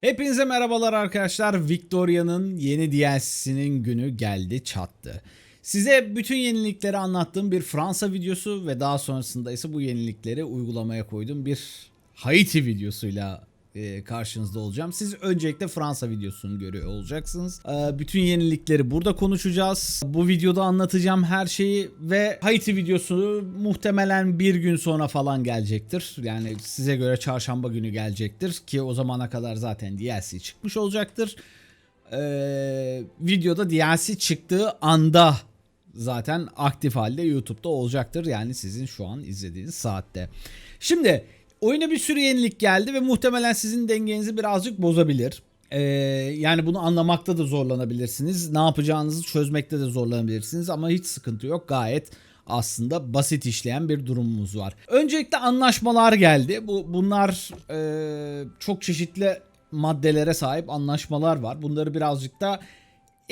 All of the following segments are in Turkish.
Hepinize merhabalar arkadaşlar. Victoria'nın yeni DLC'sinin günü geldi çattı. Size bütün yenilikleri anlattığım bir Fransa videosu ve daha sonrasında ise bu yenilikleri uygulamaya koyduğum bir Haiti videosuyla e, karşınızda olacağım. Siz öncelikle Fransa videosunu görüyor olacaksınız. E, bütün yenilikleri burada konuşacağız. Bu videoda anlatacağım her şeyi ve Haiti videosu muhtemelen bir gün sonra falan gelecektir. Yani size göre çarşamba günü gelecektir ki o zamana kadar zaten DLC çıkmış olacaktır. E, videoda DLC çıktığı anda zaten aktif halde YouTube'da olacaktır. Yani sizin şu an izlediğiniz saatte. Şimdi oyuna bir sürü yenilik geldi ve muhtemelen sizin dengenizi birazcık bozabilir. Ee, yani bunu anlamakta da zorlanabilirsiniz. Ne yapacağınızı çözmekte de zorlanabilirsiniz ama hiç sıkıntı yok. Gayet aslında basit işleyen bir durumumuz var. Öncelikle anlaşmalar geldi. Bu bunlar e, çok çeşitli maddelere sahip anlaşmalar var. Bunları birazcık da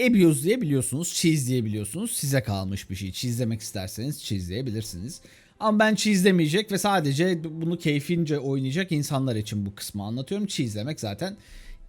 abuse diyebiliyorsunuz, cheese diyebiliyorsunuz. Size kalmış bir şey. Cheese'lemek isterseniz cheese'leyebilirsiniz. Ama ben cheese'lemeyecek ve sadece bunu keyfince oynayacak insanlar için bu kısmı anlatıyorum. Cheese'lemek zaten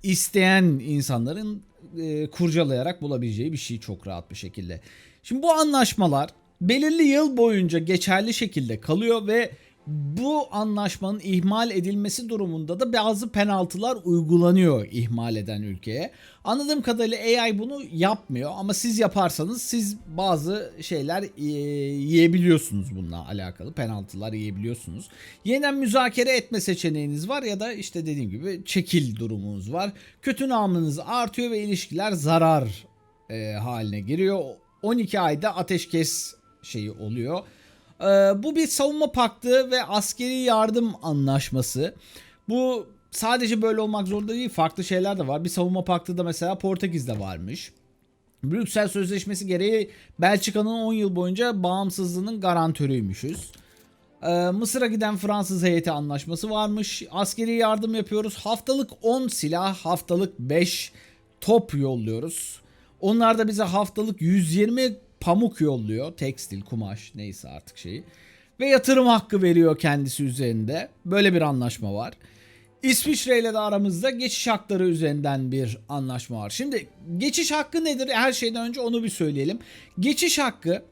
isteyen insanların e, kurcalayarak bulabileceği bir şey çok rahat bir şekilde. Şimdi bu anlaşmalar belirli yıl boyunca geçerli şekilde kalıyor ve bu anlaşmanın ihmal edilmesi durumunda da bazı penaltılar uygulanıyor ihmal eden ülkeye. Anladığım kadarıyla AI bunu yapmıyor ama siz yaparsanız siz bazı şeyler e, yiyebiliyorsunuz bununla alakalı penaltılar yiyebiliyorsunuz. Yeniden müzakere etme seçeneğiniz var ya da işte dediğim gibi çekil durumunuz var. Kötü namınız artıyor ve ilişkiler zarar e, haline giriyor. 12 ayda ateşkes şeyi oluyor. Ee, bu bir savunma paktı ve askeri yardım anlaşması. Bu sadece böyle olmak zorunda değil. Farklı şeyler de var. Bir savunma paktı da mesela Portekiz'de varmış. Brüksel Sözleşmesi gereği Belçika'nın 10 yıl boyunca bağımsızlığının garantörüymüşüz. Ee, Mısır'a giden Fransız heyeti anlaşması varmış. Askeri yardım yapıyoruz. Haftalık 10 silah, haftalık 5 top yolluyoruz. Onlar da bize haftalık 120 pamuk yolluyor. Tekstil, kumaş neyse artık şeyi. Ve yatırım hakkı veriyor kendisi üzerinde. Böyle bir anlaşma var. İsviçre ile de aramızda geçiş hakları üzerinden bir anlaşma var. Şimdi geçiş hakkı nedir? Her şeyden önce onu bir söyleyelim. Geçiş hakkı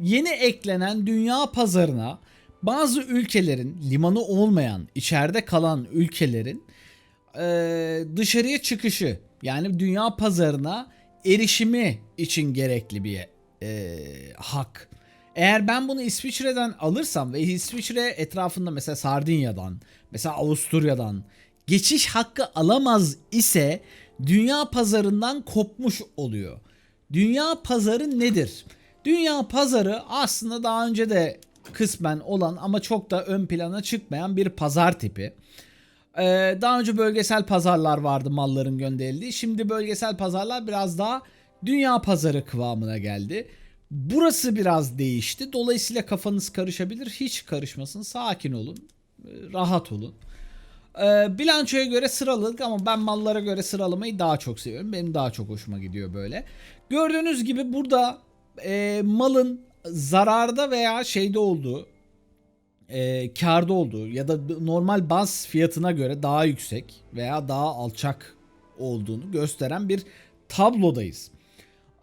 yeni eklenen dünya pazarına bazı ülkelerin limanı olmayan, içeride kalan ülkelerin e, dışarıya çıkışı yani dünya pazarına erişimi için gerekli bir e, hak. Eğer ben bunu İsviçre'den alırsam ve İsviçre etrafında mesela Sardinya'dan, mesela Avusturya'dan geçiş hakkı alamaz ise dünya pazarından kopmuş oluyor. Dünya pazarı nedir? Dünya pazarı aslında daha önce de kısmen olan ama çok da ön plana çıkmayan bir pazar tipi. Ee, daha önce bölgesel pazarlar vardı malların gönderildiği. Şimdi bölgesel pazarlar biraz daha dünya pazarı kıvamına geldi. Burası biraz değişti. Dolayısıyla kafanız karışabilir. Hiç karışmasın. Sakin olun. Ee, Rahat olun. Ee, bilançoya göre sıraladık ama ben mallara göre sıralamayı daha çok seviyorum. Benim daha çok hoşuma gidiyor böyle. Gördüğünüz gibi burada e, malın zararda veya şeyde olduğu e, karda olduğu ya da normal baz fiyatına göre daha yüksek veya daha alçak olduğunu gösteren bir tablodayız.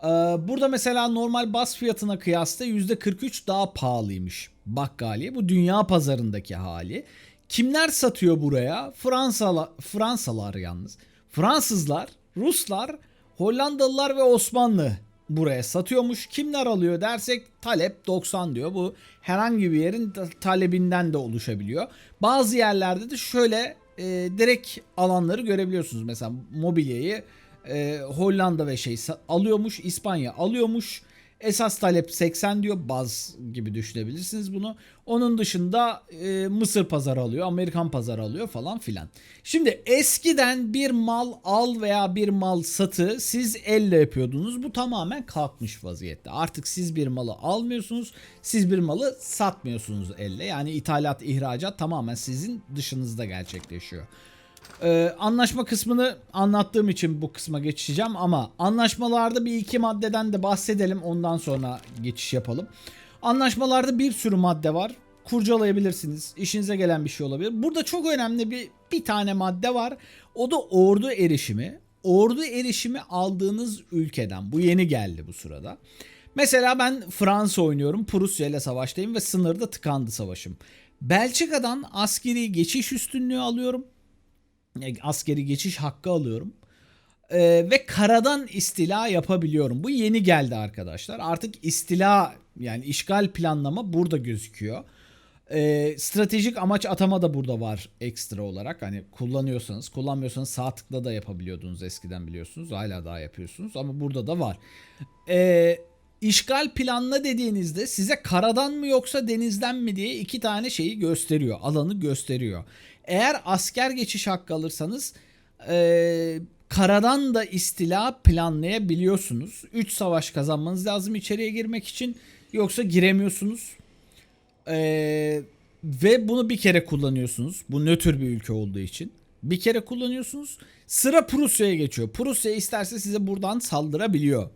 Ee, burada mesela normal bas fiyatına kıyasla %43 daha pahalıymış bakkaliye. Bu dünya pazarındaki hali. Kimler satıyor buraya? Fransalar, Fransalar yalnız. Fransızlar, Ruslar, Hollandalılar ve Osmanlı buraya satıyormuş. Kimler alıyor dersek talep 90 diyor. Bu herhangi bir yerin talebinden de oluşabiliyor. Bazı yerlerde de şöyle e, direkt alanları görebiliyorsunuz. Mesela mobilyayı e, Hollanda ve şey alıyormuş. İspanya alıyormuş. Esas talep 80 diyor. Baz gibi düşünebilirsiniz bunu. Onun dışında e, Mısır pazarı alıyor. Amerikan pazarı alıyor falan filan. Şimdi eskiden bir mal al veya bir mal satı siz elle yapıyordunuz. Bu tamamen kalkmış vaziyette. Artık siz bir malı almıyorsunuz. Siz bir malı satmıyorsunuz elle. Yani ithalat, ihracat tamamen sizin dışınızda gerçekleşiyor. Ee, anlaşma kısmını anlattığım için bu kısma geçeceğim ama anlaşmalarda bir iki maddeden de bahsedelim ondan sonra geçiş yapalım. Anlaşmalarda bir sürü madde var. Kurcalayabilirsiniz. İşinize gelen bir şey olabilir. Burada çok önemli bir bir tane madde var. O da ordu erişimi. Ordu erişimi aldığınız ülkeden bu yeni geldi bu sırada. Mesela ben Fransa oynuyorum. Prusya ile savaştayım ve sınırda tıkandı savaşım. Belçika'dan askeri geçiş üstünlüğü alıyorum. Askeri geçiş hakkı alıyorum. Ee, ve karadan istila yapabiliyorum. Bu yeni geldi arkadaşlar. Artık istila yani işgal planlama burada gözüküyor. Ee, stratejik amaç atama da burada var ekstra olarak. Hani kullanıyorsanız, kullanmıyorsanız sağ tıkla da yapabiliyordunuz eskiden biliyorsunuz. Hala daha yapıyorsunuz ama burada da var. Ee, işgal planla dediğinizde size karadan mı yoksa denizden mi diye iki tane şeyi gösteriyor. Alanı gösteriyor. Eğer asker geçiş hakkı alırsanız ee, karadan da istila planlayabiliyorsunuz. 3 savaş kazanmanız lazım içeriye girmek için. Yoksa giremiyorsunuz. Ee, ve bunu bir kere kullanıyorsunuz. Bu nötr bir ülke olduğu için. Bir kere kullanıyorsunuz. Sıra Prusya'ya geçiyor. Prusya isterse size buradan saldırabiliyor.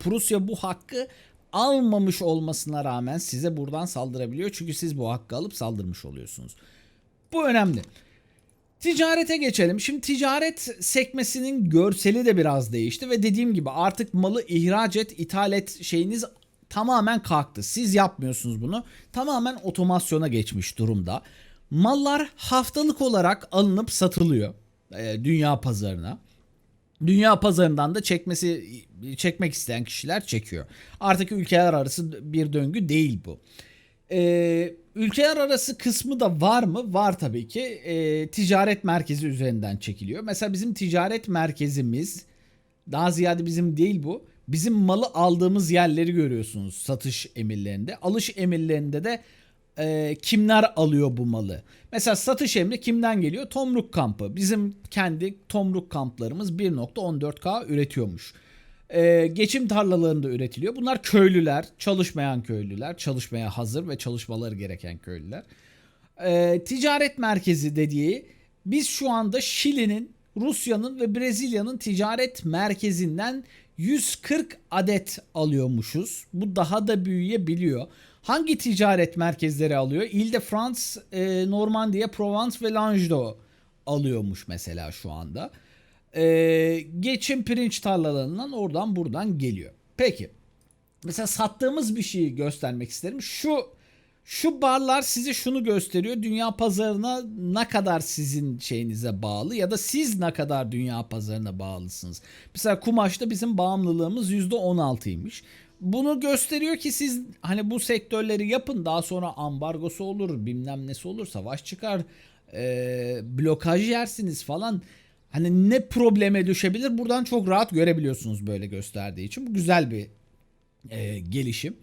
Prusya bu hakkı almamış olmasına rağmen size buradan saldırabiliyor. Çünkü siz bu hakkı alıp saldırmış oluyorsunuz. Bu önemli. Ticarete geçelim. Şimdi ticaret sekmesinin görseli de biraz değişti ve dediğim gibi artık malı ihraç et, ithal et şeyiniz tamamen kalktı. Siz yapmıyorsunuz bunu. Tamamen otomasyona geçmiş durumda. Mallar haftalık olarak alınıp satılıyor e, dünya pazarına. Dünya pazarından da çekmesi çekmek isteyen kişiler çekiyor. Artık ülkeler arası bir döngü değil bu. Ee, ülkeler arası kısmı da var mı? Var tabii ki. Ee, ticaret merkezi üzerinden çekiliyor. Mesela bizim ticaret merkezimiz daha ziyade bizim değil bu. Bizim malı aldığımız yerleri görüyorsunuz satış emirlerinde. Alış emirlerinde de e, kimler alıyor bu malı? Mesela satış emri kimden geliyor? Tomruk kampı. Bizim kendi tomruk kamplarımız 1.14K üretiyormuş. Ee, geçim tarlalarında üretiliyor. Bunlar köylüler, çalışmayan köylüler, çalışmaya hazır ve çalışmaları gereken köylüler. Ee, ticaret merkezi dediği biz şu anda Şili'nin, Rusya'nın ve Brezilya'nın ticaret merkezinden 140 adet alıyormuşuz. Bu daha da büyüyebiliyor. Hangi ticaret merkezleri alıyor? Ile-de-France, e, Normandiya, Provence ve Languedoc alıyormuş mesela şu anda. Ee, geçim pirinç tarlalarından oradan buradan geliyor. Peki. Mesela sattığımız bir şeyi göstermek isterim. Şu şu barlar size şunu gösteriyor. Dünya pazarına ne kadar sizin şeyinize bağlı ya da siz ne kadar dünya pazarına bağlısınız. Mesela kumaşta bizim bağımlılığımız %16'ymış. Bunu gösteriyor ki siz hani bu sektörleri yapın daha sonra ambargosu olur bilmem nesi olur savaş çıkar ee, blokaj yersiniz falan. Hani ne probleme düşebilir buradan çok rahat görebiliyorsunuz böyle gösterdiği için. Bu güzel bir e, gelişim.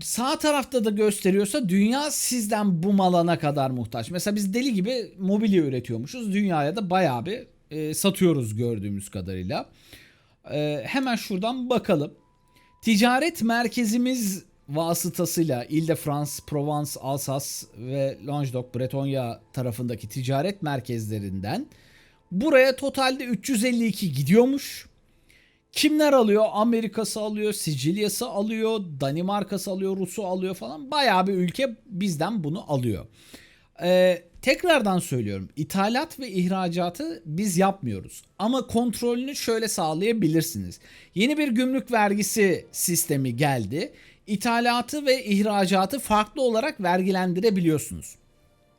Sağ tarafta da gösteriyorsa dünya sizden bu malana kadar muhtaç. Mesela biz deli gibi mobilya üretiyormuşuz. Dünyaya da bayağı bir e, satıyoruz gördüğümüz kadarıyla. E, hemen şuradan bakalım. Ticaret merkezimiz vasıtasıyla Ile-de-France, Provence, Alsace ve Languedoc, Bretonya tarafındaki ticaret merkezlerinden buraya totalde 352 gidiyormuş. Kimler alıyor? Amerika'sı alıyor, Sicilya'sı alıyor, Danimarka'sı alıyor, Rus'u alıyor falan. Bayağı bir ülke bizden bunu alıyor. Ee, tekrardan söylüyorum. ithalat ve ihracatı biz yapmıyoruz. Ama kontrolünü şöyle sağlayabilirsiniz. Yeni bir gümrük vergisi sistemi geldi ithalatı ve ihracatı farklı olarak vergilendirebiliyorsunuz.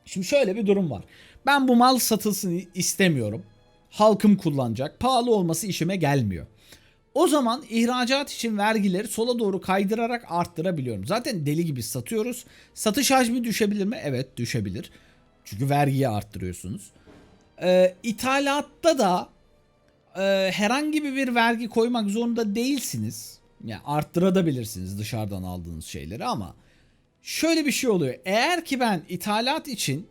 Şimdi şöyle bir durum var. Ben bu mal satılsın istemiyorum. Halkım kullanacak. Pahalı olması işime gelmiyor. O zaman ihracat için vergileri sola doğru kaydırarak arttırabiliyorum. Zaten deli gibi satıyoruz. Satış hacmi düşebilir mi? Evet düşebilir. Çünkü vergiyi arttırıyorsunuz. Ee, ithalatta da e, herhangi bir vergi koymak zorunda değilsiniz. Yani arttırabilirsiniz dışarıdan aldığınız şeyleri ama şöyle bir şey oluyor. Eğer ki ben ithalat için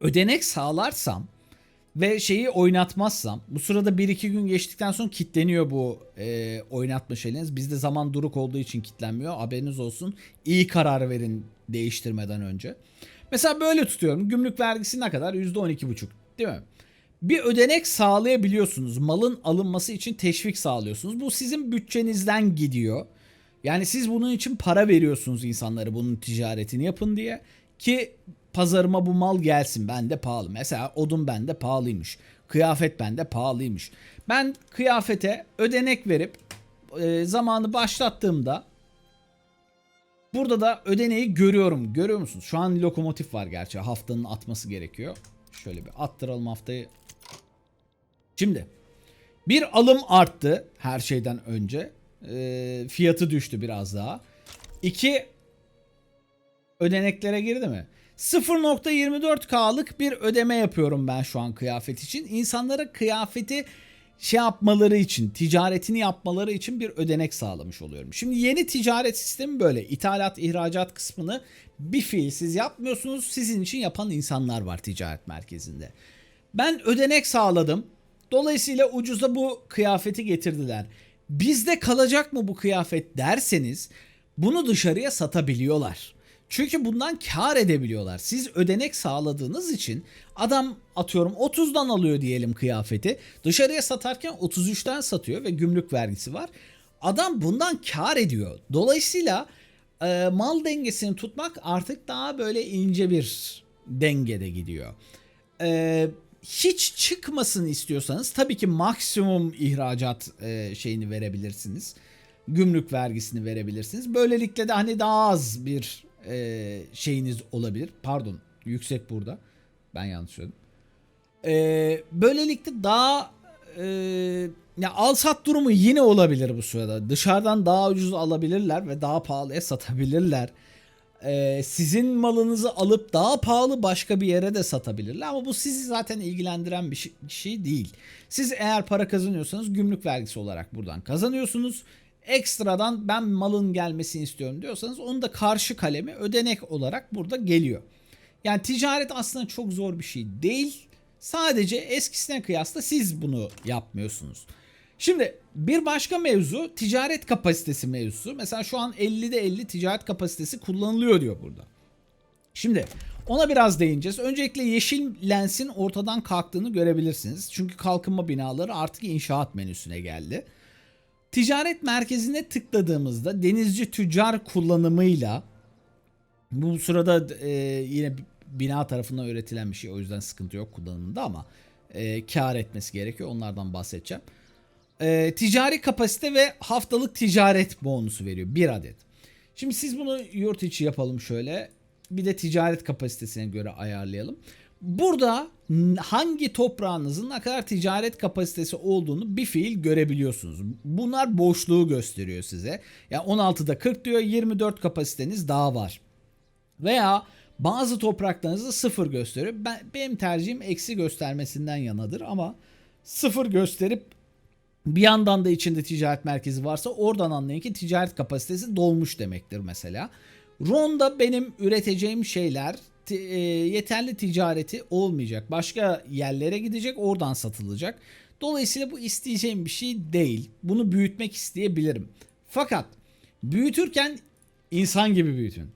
ödenek sağlarsam ve şeyi oynatmazsam bu sırada 1-2 gün geçtikten sonra kitleniyor bu e, oynatma şeyleriniz. Bizde zaman duruk olduğu için kitlenmiyor. Haberiniz olsun. İyi karar verin değiştirmeden önce. Mesela böyle tutuyorum. Gümrük vergisi ne kadar? %12,5 değil mi? bir ödenek sağlayabiliyorsunuz. Malın alınması için teşvik sağlıyorsunuz. Bu sizin bütçenizden gidiyor. Yani siz bunun için para veriyorsunuz insanlara bunun ticaretini yapın diye. Ki pazarıma bu mal gelsin bende pahalı. Mesela odun bende pahalıymış. Kıyafet bende pahalıymış. Ben kıyafete ödenek verip e, zamanı başlattığımda burada da ödeneği görüyorum. Görüyor musunuz? Şu an lokomotif var gerçi. Haftanın atması gerekiyor. Şöyle bir attıralım haftayı. Şimdi bir alım arttı her şeyden önce. E, fiyatı düştü biraz daha. İki ödeneklere girdi mi? 0.24K'lık bir ödeme yapıyorum ben şu an kıyafet için. İnsanlara kıyafeti şey yapmaları için, ticaretini yapmaları için bir ödenek sağlamış oluyorum. Şimdi yeni ticaret sistemi böyle. İthalat, ihracat kısmını bir fiil siz yapmıyorsunuz. Sizin için yapan insanlar var ticaret merkezinde. Ben ödenek sağladım. Dolayısıyla ucuza bu kıyafeti getirdiler. Bizde kalacak mı bu kıyafet derseniz bunu dışarıya satabiliyorlar. Çünkü bundan kar edebiliyorlar. Siz ödenek sağladığınız için adam atıyorum 30'dan alıyor diyelim kıyafeti. Dışarıya satarken 33'ten satıyor ve gümrük vergisi var. Adam bundan kar ediyor. Dolayısıyla e, mal dengesini tutmak artık daha böyle ince bir dengede gidiyor. E, hiç çıkmasın istiyorsanız tabii ki maksimum ihracat e, şeyini verebilirsiniz. Gümrük vergisini verebilirsiniz. Böylelikle de hani daha az bir e, şeyiniz olabilir. Pardon yüksek burada. Ben yanlış söyledim. E, böylelikle daha e, ya al sat durumu yine olabilir bu sırada. Dışarıdan daha ucuz alabilirler ve daha pahalıya satabilirler. E, sizin malınızı alıp daha pahalı başka bir yere de satabilirler ama bu sizi zaten ilgilendiren bir şey, şey değil. Siz eğer para kazanıyorsanız gümrük vergisi olarak buradan kazanıyorsunuz ekstradan ben malın gelmesini istiyorum diyorsanız onun da karşı kalemi ödenek olarak burada geliyor. Yani ticaret aslında çok zor bir şey değil. Sadece eskisine kıyasla siz bunu yapmıyorsunuz. Şimdi bir başka mevzu ticaret kapasitesi mevzusu. Mesela şu an 50'de 50 ticaret kapasitesi kullanılıyor diyor burada. Şimdi ona biraz değineceğiz. Öncelikle yeşil lensin ortadan kalktığını görebilirsiniz. Çünkü kalkınma binaları artık inşaat menüsüne geldi. Ticaret merkezine tıkladığımızda denizci tüccar kullanımıyla bu sırada e, yine bina tarafından üretilen bir şey o yüzden sıkıntı yok kullanımında ama e, kar etmesi gerekiyor onlardan bahsedeceğim. E, ticari kapasite ve haftalık ticaret bonusu veriyor bir adet. Şimdi siz bunu yurt içi yapalım şöyle bir de ticaret kapasitesine göre ayarlayalım. Burada hangi toprağınızın ne kadar ticaret kapasitesi olduğunu bir fiil görebiliyorsunuz. Bunlar boşluğu gösteriyor size. Ya yani 16'da 40 diyor 24 kapasiteniz daha var. Veya bazı topraklarınızda sıfır gösteriyor. Ben, benim tercihim eksi göstermesinden yanadır ama sıfır gösterip bir yandan da içinde ticaret merkezi varsa oradan anlayın ki ticaret kapasitesi dolmuş demektir mesela. RON'da benim üreteceğim şeyler e, yeterli ticareti olmayacak. Başka yerlere gidecek oradan satılacak. Dolayısıyla bu isteyeceğim bir şey değil. Bunu büyütmek isteyebilirim. Fakat büyütürken insan gibi büyütün.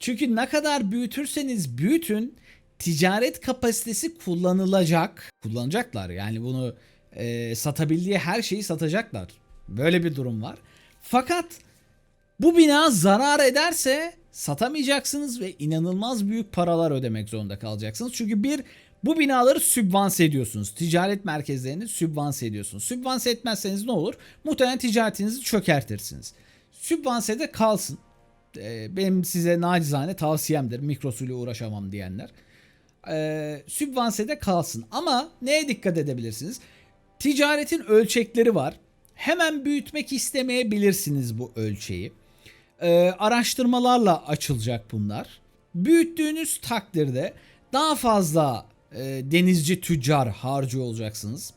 Çünkü ne kadar büyütürseniz büyütün ticaret kapasitesi kullanılacak. Kullanacaklar yani bunu e, satabildiği her şeyi satacaklar. Böyle bir durum var. Fakat bu bina zarar ederse satamayacaksınız ve inanılmaz büyük paralar ödemek zorunda kalacaksınız. Çünkü bir bu binaları sübvanse ediyorsunuz. Ticaret merkezlerini sübvanse ediyorsunuz. Sübvanse etmezseniz ne olur? Muhtemelen ticaretinizi çökertirsiniz. Sübvanse de kalsın. Ee, benim size nacizane tavsiyemdir. Mikrosuyla uğraşamam diyenler. Ee, sübvanse de kalsın. Ama neye dikkat edebilirsiniz? Ticaretin ölçekleri var. Hemen büyütmek istemeyebilirsiniz bu ölçeği e, araştırmalarla açılacak bunlar. Büyüttüğünüz takdirde daha fazla e, denizci tüccar harcı olacaksınız.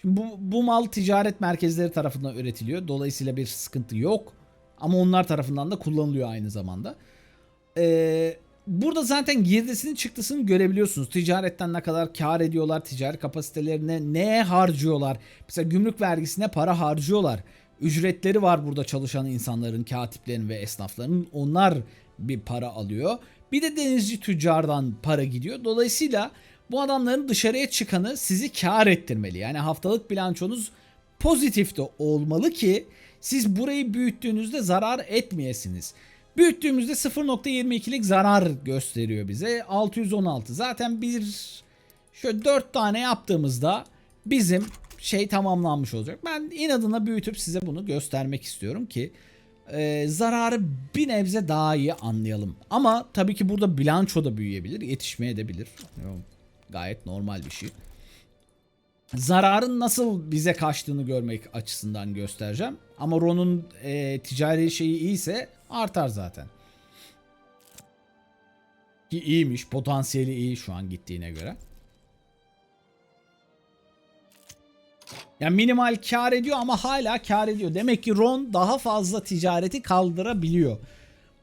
Şimdi bu, bu mal ticaret merkezleri tarafından üretiliyor. Dolayısıyla bir sıkıntı yok. Ama onlar tarafından da kullanılıyor aynı zamanda. Ee, burada zaten girdisini çıktısını görebiliyorsunuz. Ticaretten ne kadar kar ediyorlar, ticari kapasitelerine neye harcıyorlar. Mesela gümrük vergisine para harcıyorlar ücretleri var burada çalışan insanların, katiplerin ve esnafların. Onlar bir para alıyor. Bir de denizci tüccardan para gidiyor. Dolayısıyla bu adamların dışarıya çıkanı sizi kar ettirmeli. Yani haftalık bilançonuz pozitif de olmalı ki siz burayı büyüttüğünüzde zarar etmeyesiniz. Büyüttüğümüzde 0.22'lik zarar gösteriyor bize. 616. Zaten bir şöyle 4 tane yaptığımızda bizim şey tamamlanmış olacak. Ben inadına büyütüp size bunu göstermek istiyorum ki e, zararı bir nebze daha iyi anlayalım. Ama tabii ki burada bilanço da büyüyebilir, yetişmeye edebilir. Gayet normal bir şey. Zararın nasıl bize kaçtığını görmek açısından göstereceğim. Ama Ron'un e, ticari şeyi iyiyse artar zaten. Ki iyiymiş, potansiyeli iyi şu an gittiğine göre. Yani minimal kar ediyor ama hala kar ediyor. Demek ki Ron daha fazla ticareti kaldırabiliyor.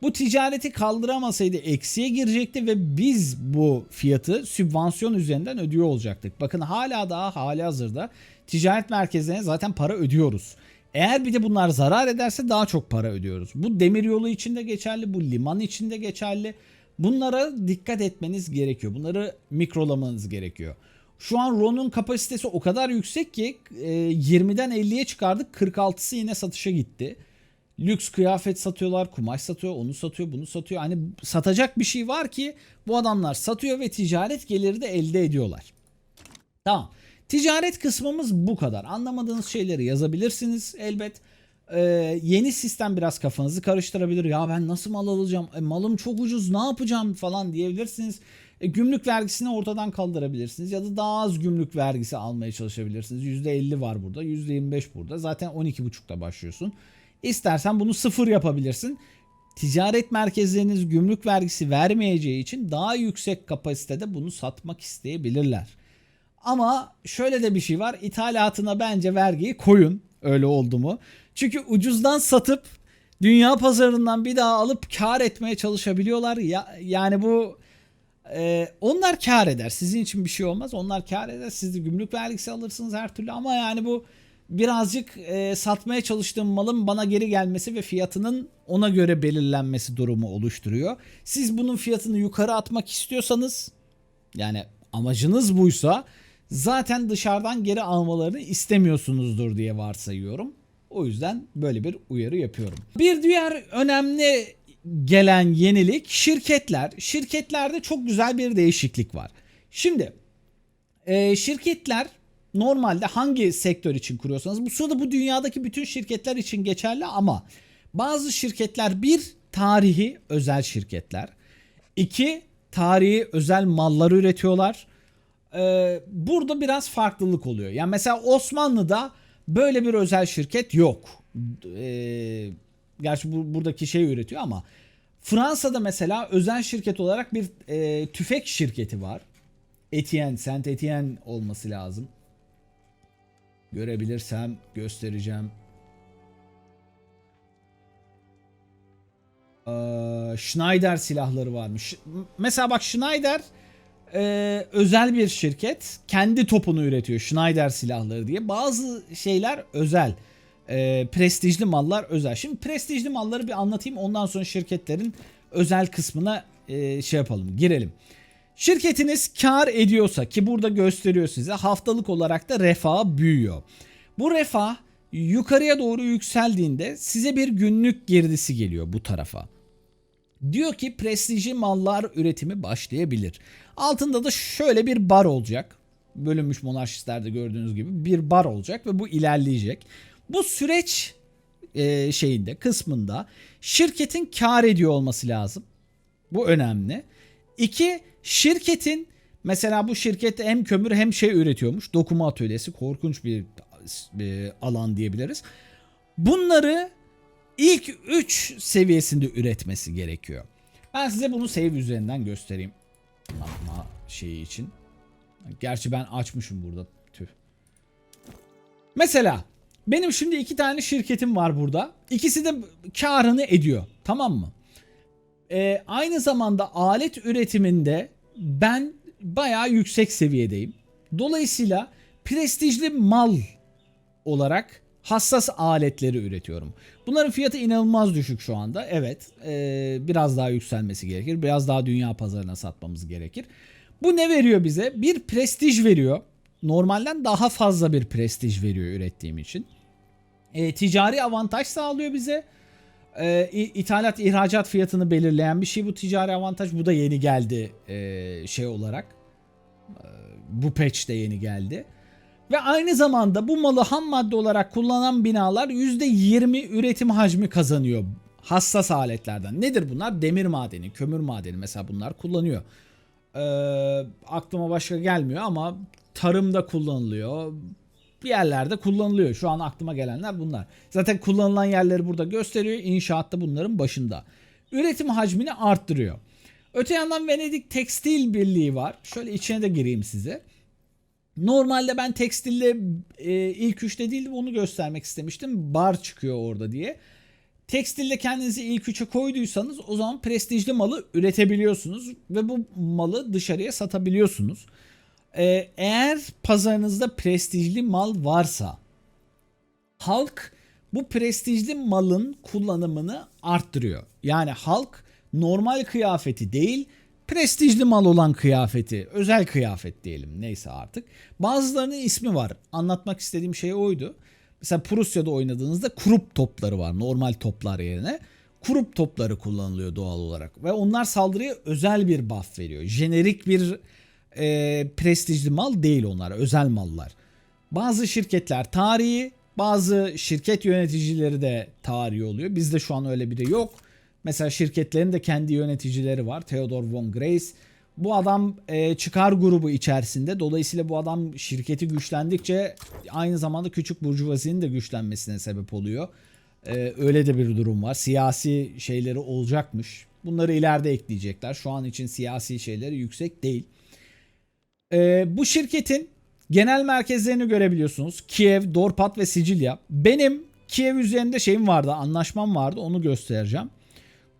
Bu ticareti kaldıramasaydı eksiye girecekti ve biz bu fiyatı sübvansiyon üzerinden ödüyor olacaktık. Bakın hala daha hali hazırda ticaret merkezlerine zaten para ödüyoruz. Eğer bir de bunlar zarar ederse daha çok para ödüyoruz. Bu demiryolu için de geçerli, bu liman için de geçerli. Bunlara dikkat etmeniz gerekiyor. Bunları mikrolamanız gerekiyor. Şu an Ron'un kapasitesi o kadar yüksek ki e, 20'den 50'ye çıkardık. 46'sı yine satışa gitti. Lüks kıyafet satıyorlar, kumaş satıyor, onu satıyor, bunu satıyor. Hani satacak bir şey var ki bu adamlar satıyor ve ticaret geliri de elde ediyorlar. Tamam. Ticaret kısmımız bu kadar. Anlamadığınız şeyleri yazabilirsiniz elbet. Ee, yeni sistem biraz kafanızı karıştırabilir. Ya ben nasıl mal alacağım? E, malım çok ucuz ne yapacağım falan diyebilirsiniz. E, gümrük vergisini ortadan kaldırabilirsiniz ya da daha az gümrük vergisi almaya çalışabilirsiniz. %50 var burada, %25 burada. Zaten 12,5'ta başlıyorsun. İstersen bunu sıfır yapabilirsin. Ticaret merkezleriniz gümrük vergisi vermeyeceği için daha yüksek kapasitede bunu satmak isteyebilirler. Ama şöyle de bir şey var. İthalatına bence vergiyi koyun. Öyle oldu mu? Çünkü ucuzdan satıp dünya pazarından bir daha alıp kar etmeye çalışabiliyorlar. Ya, yani bu e, onlar kar eder. Sizin için bir şey olmaz. Onlar kar eder. Siz de gümrük vergisi alırsınız her türlü. Ama yani bu birazcık e, satmaya çalıştığım malın bana geri gelmesi ve fiyatının ona göre belirlenmesi durumu oluşturuyor. Siz bunun fiyatını yukarı atmak istiyorsanız yani amacınız buysa zaten dışarıdan geri almalarını istemiyorsunuzdur diye varsayıyorum. O yüzden böyle bir uyarı yapıyorum. Bir diğer önemli gelen yenilik şirketler. Şirketlerde çok güzel bir değişiklik var. Şimdi e, şirketler normalde hangi sektör için kuruyorsanız bu sırada bu dünyadaki bütün şirketler için geçerli ama bazı şirketler bir tarihi özel şirketler. iki tarihi özel mallar üretiyorlar. Ee, burada biraz farklılık oluyor. Yani mesela Osmanlı'da böyle bir özel şirket yok. Ee, gerçi bu, buradaki şey üretiyor ama Fransa'da mesela özel şirket olarak bir e, tüfek şirketi var. Etienne, Saint Etienne olması lazım. Görebilirsem göstereceğim. Ee, Schneider silahları varmış. Mesela bak Schneider e, özel bir şirket. Kendi topunu üretiyor Schneider silahları diye. Bazı şeyler özel. E, prestijli mallar özel. Şimdi prestijli malları bir anlatayım. Ondan sonra şirketlerin özel kısmına e, şey yapalım. Girelim. Şirketiniz kar ediyorsa ki burada gösteriyor size haftalık olarak da refah büyüyor. Bu refah yukarıya doğru yükseldiğinde size bir günlük girdisi geliyor bu tarafa. Diyor ki prestijli mallar üretimi başlayabilir. Altında da şöyle bir bar olacak. Bölünmüş monarşistlerde gördüğünüz gibi bir bar olacak ve bu ilerleyecek. Bu süreç e, şeyinde kısmında şirketin kar ediyor olması lazım. Bu önemli. İki şirketin mesela bu şirket hem kömür hem şey üretiyormuş. Dokuma atölyesi korkunç bir, bir alan diyebiliriz. Bunları ilk 3 seviyesinde üretmesi gerekiyor. Ben size bunu save üzerinden göstereyim. Ama şeyi için. Gerçi ben açmışım burada. Tüh. Mesela benim şimdi iki tane şirketim var burada. İkisi de karını ediyor. Tamam mı? Ee, aynı zamanda alet üretiminde ben bayağı yüksek seviyedeyim. Dolayısıyla prestijli mal olarak hassas aletleri üretiyorum. Bunların fiyatı inanılmaz düşük şu anda. Evet ee, biraz daha yükselmesi gerekir. Biraz daha dünya pazarına satmamız gerekir. Bu ne veriyor bize? Bir prestij veriyor. Normalden daha fazla bir prestij veriyor ürettiğim için. E, ticari avantaj sağlıyor bize. İ- ithalat ihracat fiyatını belirleyen bir şey bu ticari avantaj. Bu da yeni geldi ee, şey olarak. Ee, bu patch de yeni geldi. Ve aynı zamanda bu malı ham madde olarak kullanan binalar %20 üretim hacmi kazanıyor hassas aletlerden. Nedir bunlar? Demir madeni, kömür madeni mesela bunlar kullanıyor. Ee, aklıma başka gelmiyor ama tarımda kullanılıyor. Bir yerlerde kullanılıyor. Şu an aklıma gelenler bunlar. Zaten kullanılan yerleri burada gösteriyor. İnşaatta bunların başında. Üretim hacmini arttırıyor. Öte yandan Venedik Tekstil Birliği var. Şöyle içine de gireyim size. Normalde ben tekstilde e, ilk üçte değil onu göstermek istemiştim. Bar çıkıyor orada diye. Tekstilde kendinizi ilk üçe koyduysanız o zaman prestijli malı üretebiliyorsunuz ve bu malı dışarıya satabiliyorsunuz. Ee, eğer pazarınızda prestijli mal varsa halk bu prestijli malın kullanımını arttırıyor. Yani halk normal kıyafeti değil prestijli mal olan kıyafeti, özel kıyafet diyelim neyse artık. Bazılarının ismi var. Anlatmak istediğim şey oydu. Mesela Prusya'da oynadığınızda krup topları var normal toplar yerine. Krup topları kullanılıyor doğal olarak ve onlar saldırıya özel bir buff veriyor. Jenerik bir e, prestijli mal değil onlar, özel mallar. Bazı şirketler tarihi, bazı şirket yöneticileri de tarihi oluyor. Bizde şu an öyle biri yok. Mesela şirketlerin de kendi yöneticileri var. Theodore von Grace. Bu adam e, çıkar grubu içerisinde. Dolayısıyla bu adam şirketi güçlendikçe aynı zamanda küçük burjuvazinin de güçlenmesine sebep oluyor. E, öyle de bir durum var. Siyasi şeyleri olacakmış. Bunları ileride ekleyecekler. Şu an için siyasi şeyleri yüksek değil. E, bu şirketin genel merkezlerini görebiliyorsunuz. Kiev, Dorpat ve Sicilya. Benim Kiev üzerinde şeyim vardı, anlaşmam vardı. Onu göstereceğim.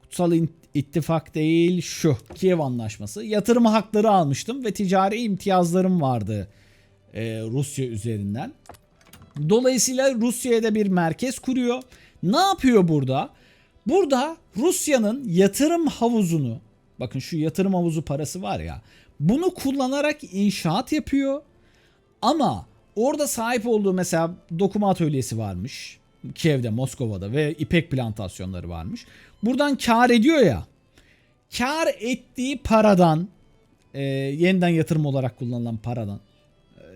Kutsal İttifak değil şu Kiev Anlaşması. Yatırım hakları almıştım ve ticari imtiyazlarım vardı e, Rusya üzerinden. Dolayısıyla Rusya'ya da bir merkez kuruyor. Ne yapıyor burada? Burada Rusya'nın yatırım havuzunu bakın şu yatırım havuzu parası var ya bunu kullanarak inşaat yapıyor. Ama orada sahip olduğu mesela dokuma atölyesi varmış. Kiev'de, Moskova'da ve ipek plantasyonları varmış. Buradan kar ediyor ya. Kar ettiği paradan e, yeniden yatırım olarak kullanılan paradan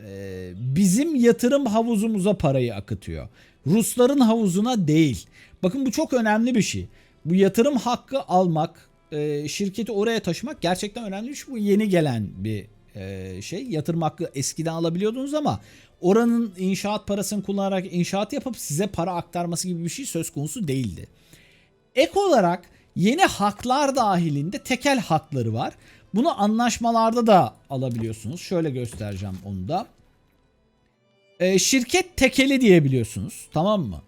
e, bizim yatırım havuzumuza parayı akıtıyor. Rusların havuzuna değil. Bakın bu çok önemli bir şey. Bu yatırım hakkı almak, e, şirketi oraya taşımak gerçekten önemli şey. Bu yeni gelen bir e, şey. Yatırım hakkı eskiden alabiliyordunuz ama oranın inşaat parasını kullanarak inşaat yapıp size para aktarması gibi bir şey söz konusu değildi. Ek olarak yeni haklar dahilinde tekel hakları var. Bunu anlaşmalarda da alabiliyorsunuz. Şöyle göstereceğim onu da. Ee, şirket tekeli diyebiliyorsunuz. Tamam mı?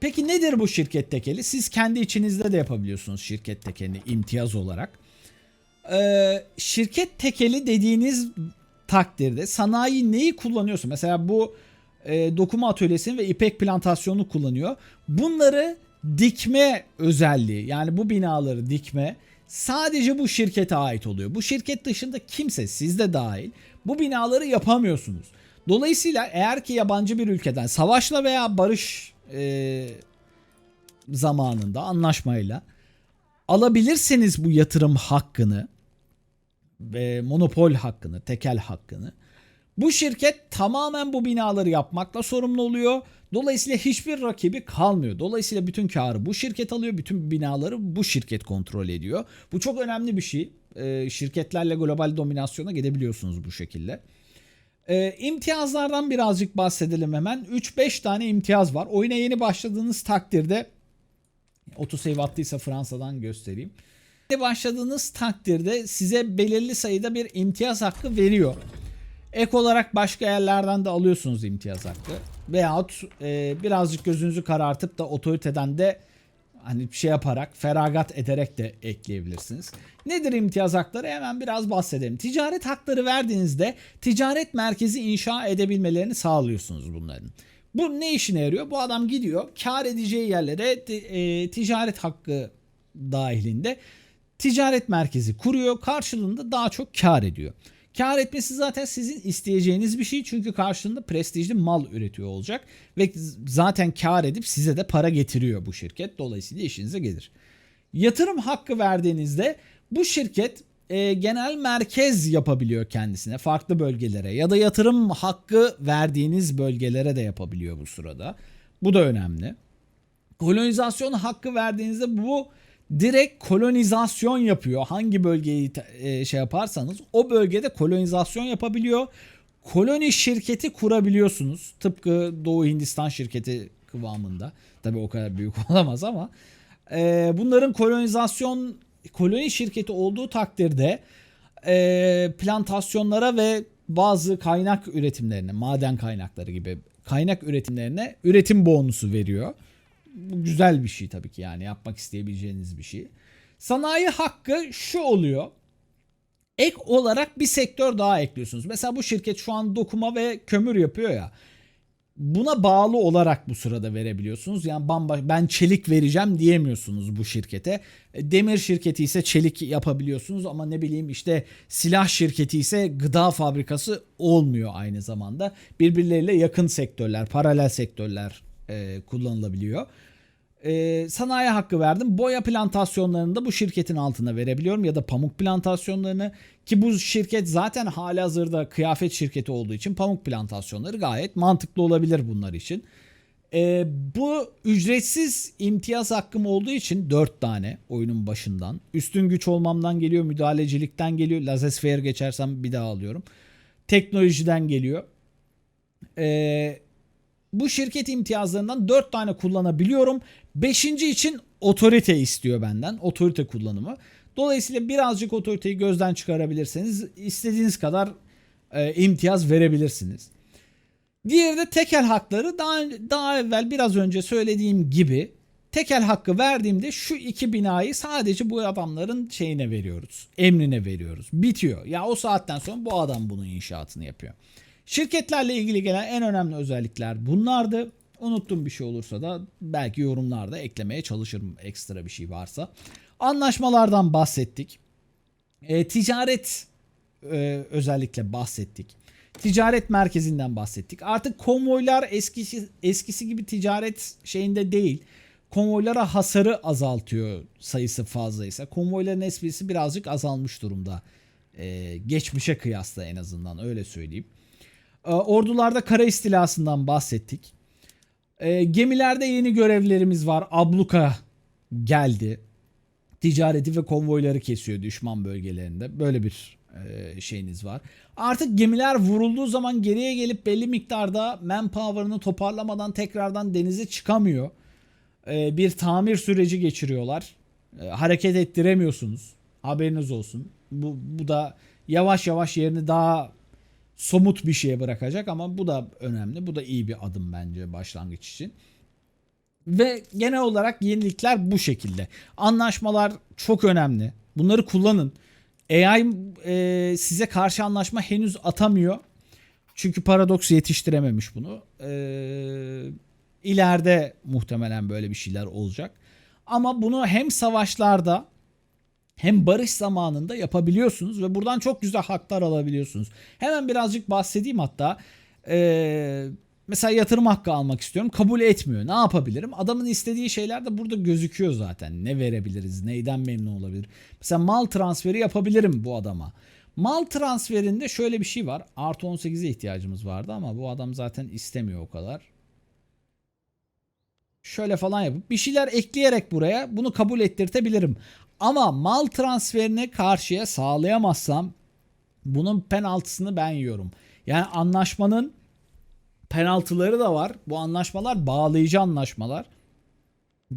Peki nedir bu şirket tekeli? Siz kendi içinizde de yapabiliyorsunuz şirket tekelini imtiyaz olarak. Ee, şirket tekeli dediğiniz takdirde sanayi neyi kullanıyorsun? Mesela bu e, dokuma atölyesini ve ipek plantasyonunu kullanıyor. Bunları dikme özelliği yani bu binaları dikme sadece bu şirkete ait oluyor. Bu şirket dışında kimse siz de dahil bu binaları yapamıyorsunuz. Dolayısıyla eğer ki yabancı bir ülkeden savaşla veya barış e, zamanında anlaşmayla alabilirseniz bu yatırım hakkını ve monopol hakkını, tekel hakkını bu şirket tamamen bu binaları yapmakla sorumlu oluyor. Dolayısıyla hiçbir rakibi kalmıyor. Dolayısıyla bütün karı bu şirket alıyor. Bütün binaları bu şirket kontrol ediyor. Bu çok önemli bir şey. Ee, şirketlerle global dominasyona gidebiliyorsunuz bu şekilde. Ee, imtiyazlardan birazcık bahsedelim hemen. 3-5 tane imtiyaz var. Oyuna yeni başladığınız takdirde Autosave attıysa Fransa'dan göstereyim. Yeni başladığınız takdirde size belirli sayıda bir imtiyaz hakkı veriyor. Ek olarak başka yerlerden de alıyorsunuz imtiyaz hakkı. Veyahut e, birazcık gözünüzü karartıp da otoriteden de hani bir şey yaparak, feragat ederek de ekleyebilirsiniz. Nedir imtiyaz hakları? Hemen biraz bahsedelim. Ticaret hakları verdiğinizde ticaret merkezi inşa edebilmelerini sağlıyorsunuz bunların. Bu ne işine yarıyor? Bu adam gidiyor kar edeceği yerlere e, ticaret hakkı dahilinde ticaret merkezi kuruyor. Karşılığında daha çok kar ediyor. Kar etmesi zaten sizin isteyeceğiniz bir şey çünkü karşılığında prestijli mal üretiyor olacak ve zaten kar edip size de para getiriyor bu şirket. Dolayısıyla işinize gelir. Yatırım hakkı verdiğinizde bu şirket e, genel merkez yapabiliyor kendisine farklı bölgelere ya da yatırım hakkı verdiğiniz bölgelere de yapabiliyor bu sırada. Bu da önemli. Kolonizasyon hakkı verdiğinizde bu direkt kolonizasyon yapıyor. Hangi bölgeyi e, şey yaparsanız o bölgede kolonizasyon yapabiliyor. Koloni şirketi kurabiliyorsunuz. Tıpkı Doğu Hindistan şirketi kıvamında. Tabii o kadar büyük olamaz ama e, bunların kolonizasyon koloni şirketi olduğu takdirde e, plantasyonlara ve bazı kaynak üretimlerine, maden kaynakları gibi kaynak üretimlerine üretim bonusu veriyor. Bu güzel bir şey tabii ki yani yapmak isteyebileceğiniz bir şey. Sanayi hakkı şu oluyor. Ek olarak bir sektör daha ekliyorsunuz. Mesela bu şirket şu an dokuma ve kömür yapıyor ya. Buna bağlı olarak bu sırada verebiliyorsunuz. Yani bamba ben çelik vereceğim diyemiyorsunuz bu şirkete. Demir şirketi ise çelik yapabiliyorsunuz ama ne bileyim işte silah şirketi ise gıda fabrikası olmuyor aynı zamanda. Birbirleriyle yakın sektörler, paralel sektörler e, kullanılabiliyor. E, sanayi hakkı verdim. Boya plantasyonlarını da bu şirketin altına verebiliyorum ya da pamuk plantasyonlarını ki bu şirket zaten hali hazırda kıyafet şirketi olduğu için pamuk plantasyonları gayet mantıklı olabilir bunlar için. E, bu ücretsiz imtiyaz hakkım olduğu için 4 tane oyunun başından. Üstün güç olmamdan geliyor, müdahalecilikten geliyor. Lazesfer geçersem bir daha alıyorum. Teknolojiden geliyor. Eee bu şirket imtiyazlarından 4 tane kullanabiliyorum. 5. için otorite istiyor benden. Otorite kullanımı. Dolayısıyla birazcık otoriteyi gözden çıkarabilirseniz istediğiniz kadar e, imtiyaz verebilirsiniz. Diğeri de tekel hakları. Daha, daha evvel biraz önce söylediğim gibi tekel hakkı verdiğimde şu iki binayı sadece bu adamların şeyine veriyoruz. Emrine veriyoruz. Bitiyor. Ya o saatten sonra bu adam bunun inşaatını yapıyor. Şirketlerle ilgili gelen en önemli özellikler bunlardı. Unuttum bir şey olursa da belki yorumlarda eklemeye çalışırım ekstra bir şey varsa. Anlaşmalardan bahsettik. E, ticaret e, özellikle bahsettik. Ticaret merkezinden bahsettik. Artık konvoylar eskisi eskisi gibi ticaret şeyinde değil. Konvoylara hasarı azaltıyor sayısı fazlaysa. Konvoyların esprisi birazcık azalmış durumda. E, geçmişe kıyasla en azından öyle söyleyeyim. E, ordularda kara istilasından bahsettik. E, gemilerde yeni görevlerimiz var. Abluka geldi. Ticareti ve konvoyları kesiyor düşman bölgelerinde. Böyle bir e, şeyiniz var. Artık gemiler vurulduğu zaman geriye gelip belli miktarda manpower'ını toparlamadan tekrardan denize çıkamıyor. E, bir tamir süreci geçiriyorlar. E, hareket ettiremiyorsunuz. Haberiniz olsun. Bu, bu da yavaş yavaş yerini daha somut bir şeye bırakacak ama bu da önemli. Bu da iyi bir adım bence başlangıç için. Ve genel olarak yenilikler bu şekilde. Anlaşmalar çok önemli. Bunları kullanın. AI e, size karşı anlaşma henüz atamıyor. Çünkü Paradox yetiştirememiş bunu. E, ileride muhtemelen böyle bir şeyler olacak. Ama bunu hem savaşlarda hem barış zamanında yapabiliyorsunuz ve buradan çok güzel haklar alabiliyorsunuz. Hemen birazcık bahsedeyim hatta. Ee, mesela yatırım hakkı almak istiyorum. Kabul etmiyor. Ne yapabilirim? Adamın istediği şeyler de burada gözüküyor zaten. Ne verebiliriz? Neyden memnun olabilir? Mesela mal transferi yapabilirim bu adama. Mal transferinde şöyle bir şey var. Artı 18'e ihtiyacımız vardı ama bu adam zaten istemiyor o kadar. Şöyle falan yapıp bir şeyler ekleyerek buraya bunu kabul ettirtebilirim. Ama mal transferini karşıya sağlayamazsam bunun penaltısını ben yiyorum. Yani anlaşmanın penaltıları da var. Bu anlaşmalar bağlayıcı anlaşmalar.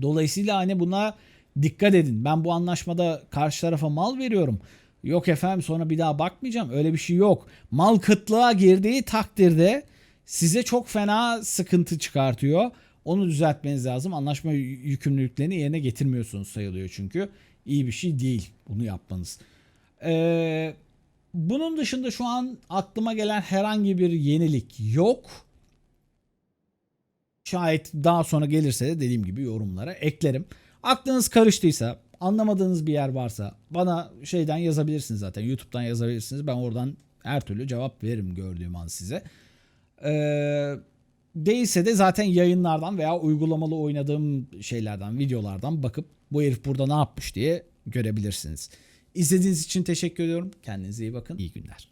Dolayısıyla hani buna dikkat edin. Ben bu anlaşmada karşı tarafa mal veriyorum. Yok efendim sonra bir daha bakmayacağım. Öyle bir şey yok. Mal kıtlığa girdiği takdirde size çok fena sıkıntı çıkartıyor. Onu düzeltmeniz lazım. Anlaşma yükümlülüklerini yerine getirmiyorsunuz sayılıyor çünkü iyi bir şey değil bunu yapmanız. Ee, bunun dışında şu an aklıma gelen herhangi bir yenilik yok. Şayet daha sonra gelirse de dediğim gibi yorumlara eklerim. Aklınız karıştıysa, anlamadığınız bir yer varsa bana şeyden yazabilirsiniz zaten. YouTube'dan yazabilirsiniz. Ben oradan Her türlü cevap veririm gördüğüm an size. Ee, değilse de zaten yayınlardan veya uygulamalı oynadığım şeylerden, videolardan bakıp bu herif burada ne yapmış diye görebilirsiniz. İzlediğiniz için teşekkür ediyorum. Kendinize iyi bakın. İyi günler.